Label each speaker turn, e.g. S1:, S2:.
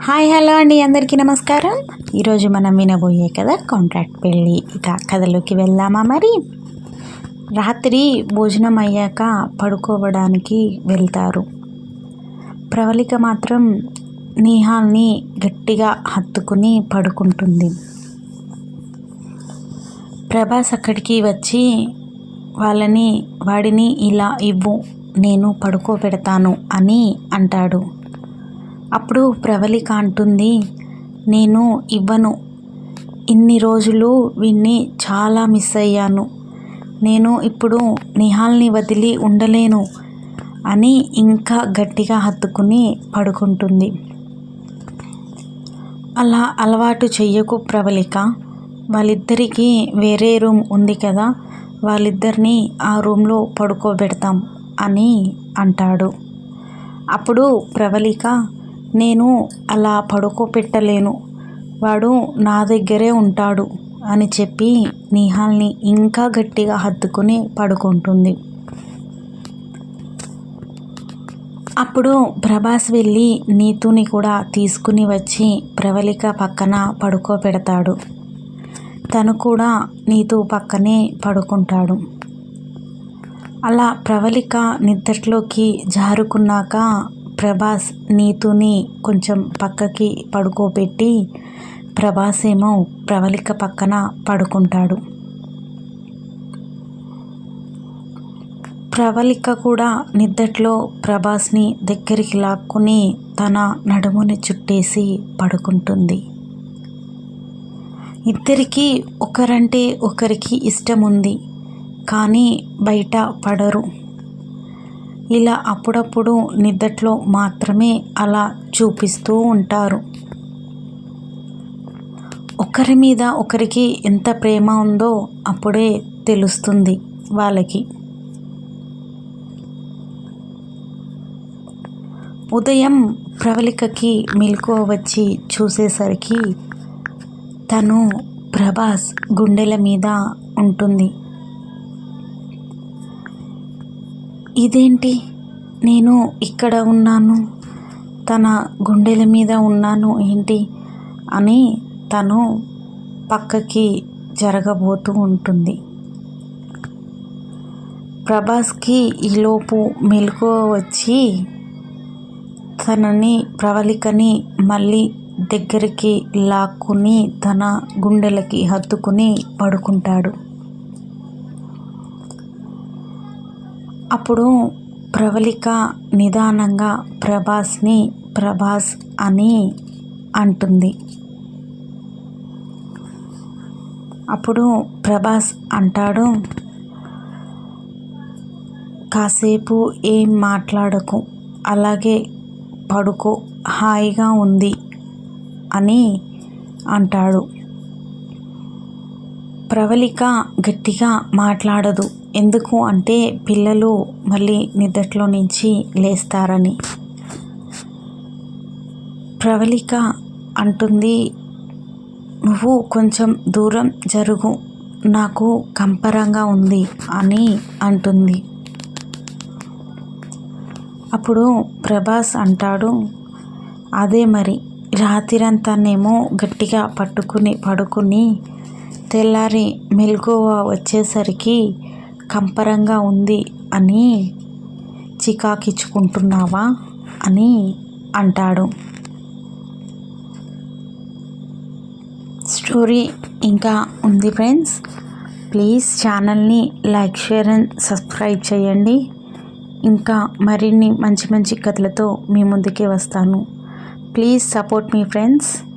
S1: Hi hello అండి. అందరికీ నమస్కారం. ఈరోజు మనం వినబోయే కదా కాంట్రాక్ట్ పెళ్ళి. ఇక కథలోకి వెళ్దామా మరి? రాత్రి భోజనం అయ్యాక పడుకోవడానికి వెళ్తారు. ప్రవళిక మాత్రం నేహాల్ని గట్టిగా హత్తుకుని పడుకుంటుంది. ప్రభాస్ అక్కడికి వచ్చి వాళ్ళని వాడిని ఇలా ఇవ్వు నేను పడుకోబెడతాను అని అంటాడు. అప్పుడు ప్రవళిక అంటుంది నేను ఇవ్వను. ఇన్ని రోజులు విన్ని చాలా మిస్ అయ్యాను. నేను ఇప్పుడు నిహాల్ని వదిలి ఉండలేను అని ఇంకా గట్టిగా హత్తుకుని పడుకుంటుంది. అలా అలవాటు చెయ్యకు ప్రవళిక వాళ్ళిద్దరికీ వేరే రూమ్ ఉంది కదా వాళ్ళిద్దరిని ఆ రూమ్లో పడుకోబెడతాం అని అంటాడు. అప్పుడు ప్రవళిక నేను అలా పడుకోపెట్టలేను. వాడు నా దగ్గరే ఉంటాడు అని చెప్పి నిహాల్ని ఇంకా గట్టిగా హత్తుకుని పడుకుంటుంది. అప్పుడు ప్రభాస్ వెళ్ళి నీతుని కూడా తీసుకుని వచ్చి ప్రవళిక పక్కన పడుకోబెడతాడు తను కూడా నీతు పక్కనే పడుకుంటాడు. అలా ప్రవళిక నిద్రలోకి జారుకున్నాక ప్రభాస్ నీతుని కొంచెం పక్కకి పడుకోబెట్టి ప్రభాస్ ఏమో ప్రవళిక పక్కన పడుకుంటాడు. ప్రవళిక కూడా నిద్దట్లో ప్రభాస్ని దగ్గరికి లాక్కుని తన నడుముని చుట్టేసి పడుకుంటుంది. ఇద్దరికి ఒకరంటే ఒకరికి ఇష్టం ఉంది కానీ బయట పడరు. ఇలా అప్పుడప్పుడు నిద్దట్లో మాత్రమే అలా చూపిస్తూ ఉంటారు. ఒకరి మీద ఒకరికి ఎంత ప్రేమ ఉందో అప్పుడే తెలుస్తుంది వాళ్ళకి. ఉదయం ప్రవళికకి మెలకువ వచ్చి చూసేసరికి తను ప్రభాస్ గుండెల మీద ఉంటుంది. ఇదేంటి? నేను ఇక్కడ ఉన్నాను. తన గుండెల మీద ఉన్నాను ఏంటి? అని తను పక్కకి జరగబోతూ ఉంటుంది. ప్రభాస్కి ఈలోపు మెలకువ వచ్చి తనని ప్రవళికని మళ్ళీ దగ్గరికి లాక్కుని తన గుండెలకి హత్తుకుని పడుకుంటాడు. అప్పుడు ప్రవళిక నిదానంగా ప్రభాస్ని ప్రభాస్ అని అంటుంది. అప్పుడు ప్రభాస్ అంటాడు కాసేపు ఏం మాట్లాడకు అలాగే పడుకో హాయిగా ఉంది అని అంటాడు. ప్రవళిక గట్టిగా మాట్లాడదు. ఎందుకు అంటే పిల్లలు మళ్ళీ నిద్రలో నుంచి లేస్తారని. ప్రవళిక అంటుంది నువ్వు కొంచెం దూరం జరుగు. నాకు కంపరంగా ఉంది అని అంటుంది. అప్పుడు ప్రభాస్ అంటాడు అదే మరి. రాత్రంతానేమో గట్టిగా పట్టుకుని పడుకుని తెల్లారి మెలకువ వచ్చేసరికి కంపరంగా ఉంది అని చికాకిచ్చుకుంటున్నావా అని అంటాడు. స్టోరీ ఇంకా ఉంది ఫ్రెండ్స్. ప్లీజ్ ఛానల్ని లైక్ షేర్ అండ్ సబ్స్క్రైబ్ చేయండి. ఇంకా మరిన్ని మంచి మంచి కథలతో మీ ముందుకే వస్తాను. ప్లీజ్ సపోర్ట్ మీ ఫ్రెండ్స్.